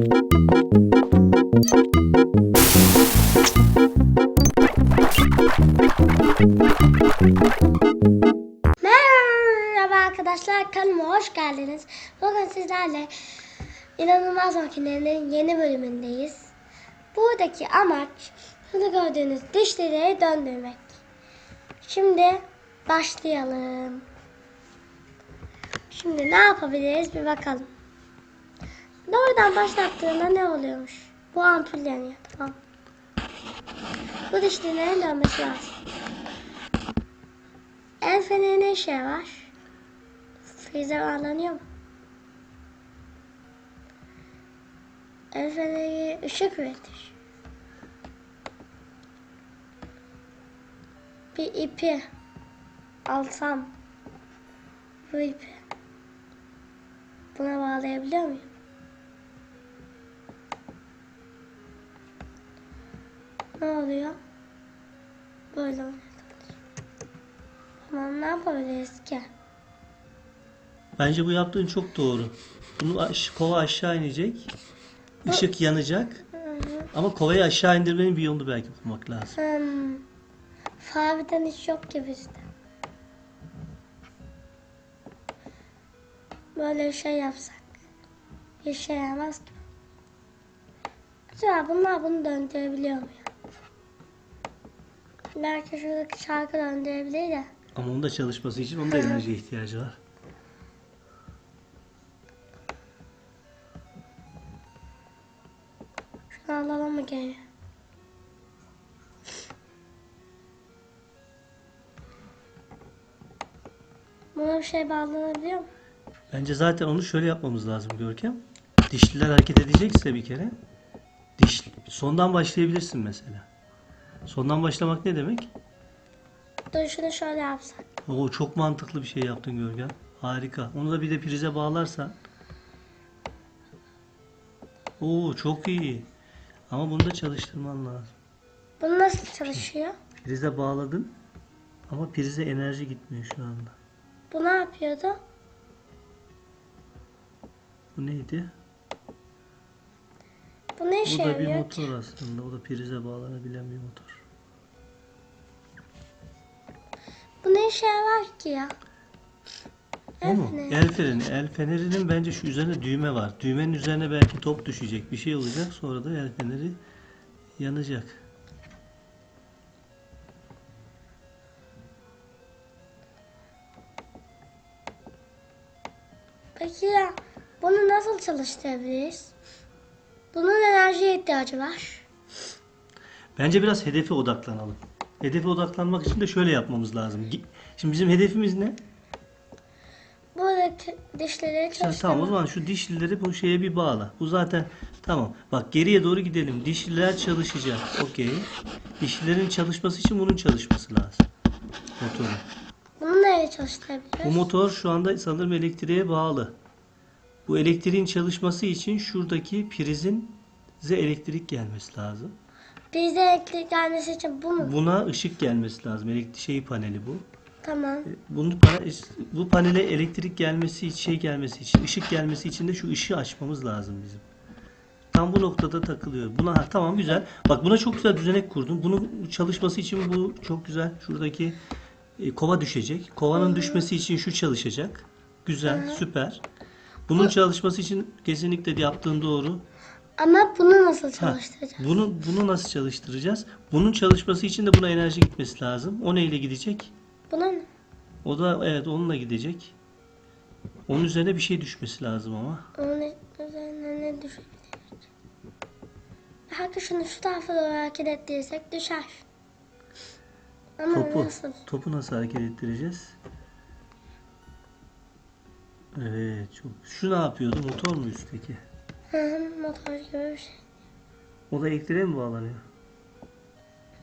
Merhaba arkadaşlar kanalıma hoş geldiniz. Bugün sizlerle inanılmaz makinenin yeni bölümündeyiz. Buradaki amaç şunu gördüğünüz dişleri döndürmek. Şimdi başlayalım. Şimdi ne yapabiliriz bir bakalım. Doğrudan başlattığında ne oluyormuş? Bu ampul yanıyor tamam. Bu dişlerin dönmesi lazım. El feneri ne işe yarar? Frize bağlanıyor mu? El feneri ışık üretir. Bir ipi alsam bu ipi buna bağlayabiliyor muyum? Ne oluyor? Böyle oluyor. Tamam ne yapabiliriz ki? Bence bu yaptığın çok doğru. Bunu aş- kova aşağı inecek. Işık yanacak. Ama kovayı aşağı indirmenin bir yolunu belki bulmak lazım. Hmm. Fabiden hiç yok ki bizde. Böyle bir şey yapsak. Bir şey yaramaz ki. Acaba bunlar bunu döndürebiliyor mu ya? Belki şuradaki şarkı döndürebilir de. Ama onun da çalışması için onun da enerjiye ihtiyacı var. Şunu alalım mı geri? Buna bir şey bağlanabiliyor mu? Bence zaten onu şöyle yapmamız lazım Görkem. Dişliler hareket edecekse bir kere diş sondan başlayabilirsin mesela. Sondan başlamak ne demek? Dur şunu şöyle yapsak. Oo çok mantıklı bir şey yaptın Görkem. Harika. Onu da bir de prize bağlarsan. Oo çok iyi. Ama bunu da çalıştırman lazım. Bu nasıl çalışıyor? Prize bağladın ama prize enerji gitmiyor şu anda. Bu ne yapıyordu? Bu neydi? Bu ne işe Bu da bir yarıyor ki? motor aslında. O da prize bağlanabilen bir motor. Bu ne işe yarar ki ya? O mu? feneri. El feneri. El fenerinin bence şu üzerinde düğme var. Düğmenin üzerine belki top düşecek. Bir şey olacak. Sonra da el feneri yanacak. Peki ya bunu nasıl çalıştırabiliriz? Bunun enerjiye ihtiyacı var. Bence biraz hedefe odaklanalım. Hedefe odaklanmak için de şöyle yapmamız lazım. Şimdi bizim hedefimiz ne? Buradaki dişleri Ya çalıştırmak. tamam o zaman şu dişlileri bu şeye bir bağla. Bu zaten tamam. Bak geriye doğru gidelim. Dişliler çalışacak. Okey. Dişlilerin çalışması için bunun çalışması lazım. Motorun. Bunu Bu çalıştırabiliriz? motor şu anda sanırım elektriğe bağlı. Bu elektriğin çalışması için şuradaki prizin elektrik gelmesi lazım. Bize elektrik gelmesi için bu mu? Buna ışık gelmesi lazım. Elektrik şeyi paneli bu. Tamam. Bunu pa- bu panele elektrik gelmesi şey gelmesi için ışık gelmesi için de şu ışığı açmamız lazım bizim. Tam bu noktada takılıyor. Buna ha, tamam güzel. Bak buna çok güzel düzenek kurdum. Bunun çalışması için bu çok güzel. Şuradaki e, kova düşecek. Kovanın düşmesi için şu çalışacak. Güzel, süper. Bunun çalışması için kesinlikle yaptığın doğru. Ama bunu nasıl çalıştıracağız? bunu bunu nasıl çalıştıracağız? Bunun çalışması için de buna enerji gitmesi lazım. O neyle gidecek? Buna mı? O da evet onunla gidecek. Onun üzerine bir şey düşmesi lazım ama. Onun üzerine ne düşebilir? Belki şunu şu tarafa doğru hareket ettirirsek düşer. Ama Topu. nasıl? Topu nasıl hareket ettireceğiz? Evet çok. Şu ne yapıyordu? Motor mu üstteki? Hı motor şey. O da elektriğe mi bağlanıyor?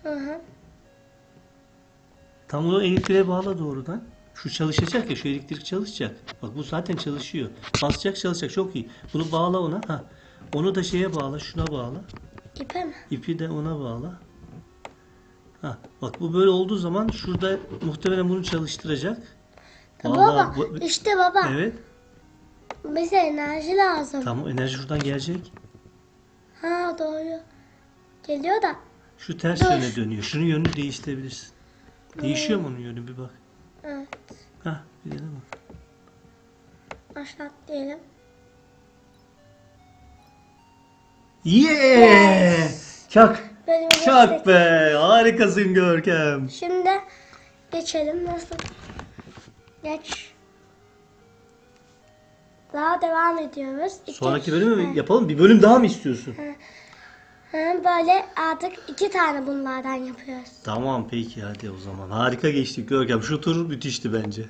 Hı hı. Tam onu elektriğe bağla doğrudan. Şu çalışacak ya, şu elektrik çalışacak. Bak bu zaten çalışıyor. Basacak çalışacak, çok iyi. Bunu bağla ona. Ha. Onu da şeye bağla, şuna bağla. İpe mi? İpi de ona bağla. Ha, bak bu böyle olduğu zaman şurada muhtemelen bunu çalıştıracak. baba, Vallahi bu- işte baba. Evet. Bize enerji lazım. Tamam enerji şuradan gelecek. Ha doğru. Geliyor da. Şu ters Dur. yöne dönüyor. Şunun yönünü değiştirebilirsin. Değişiyor mu onun yönü bir bak. Evet. Hah bir de bak. Başlat diyelim. Yeah! Çak. Çak be. Harikasın Görkem. Şimdi geçelim. Nasıl? Geç. Daha devam ediyoruz. İki- Sonraki bölümü mü yapalım? Bir bölüm daha mı istiyorsun? Hı, Böyle artık iki tane bunlardan yapıyoruz. Tamam peki hadi o zaman. Harika geçtik Görkem. Şu tur müthişti bence.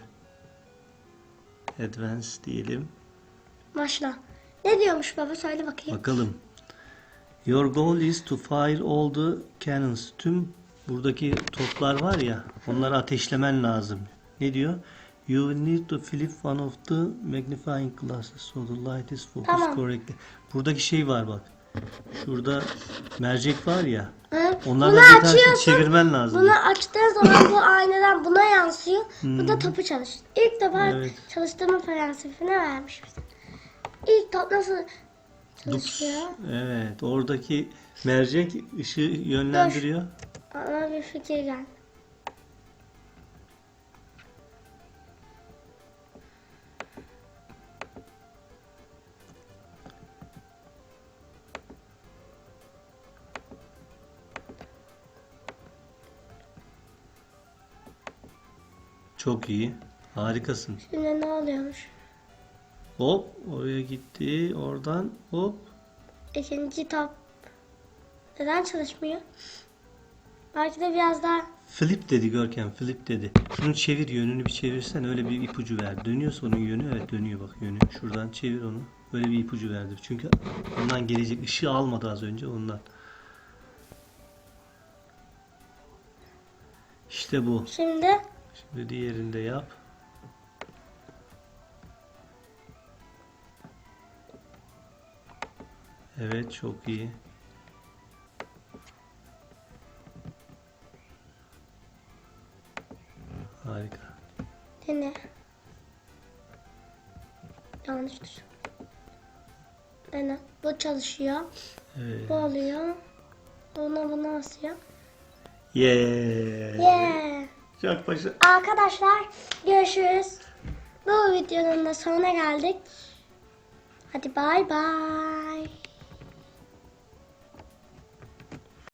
Advance diyelim. Başla. Ne diyormuş baba söyle bakayım. Bakalım. Your goal is to fire all the cannons. Tüm buradaki toplar var ya, onları ateşlemen lazım. Ne diyor? You will need to flip one of the magnifying glasses so the light is focused Tamam. correctly. Buradaki şey var bak. Şurada mercek var ya. Hı? Onlardan bir tanesini açıyorsun. çevirmen lazım. Bunu açtığın zaman bu aynadan buna yansıyor. Bu da topu çalış. İlk defa Evet. çalıştırma prensibini vermiş bize. İlk top nasıl Dups. çalışıyor? Evet, oradaki mercek ışığı yönlendiriyor. Bana bir fikir geldi. Çok iyi. Harikasın. Şimdi ne oluyormuş? Hop, oraya gitti. Oradan hop. İkinci top neden çalışmıyor? Belki de biraz daha Flip dedi Görkem, flip dedi. Şunu çevir, yönünü bir çevirsen öyle bir ipucu ver. Dönüyorsa onun yönü, evet dönüyor bak yönü. Şuradan çevir onu. Böyle bir ipucu verdi. Çünkü ondan gelecek ışığı almadı az önce ondan. İşte bu. şimdi Şimdi diğerini de yap. Evet çok iyi. Harika. Dene. Yanlış düş. Dene. Bu çalışıyor. Evet. Bu oluyor. Buna bunu asıyor. Yeah. Yeah. Başa. Arkadaşlar görüşürüz. Bu videonun da sonuna geldik. Hadi bay bay.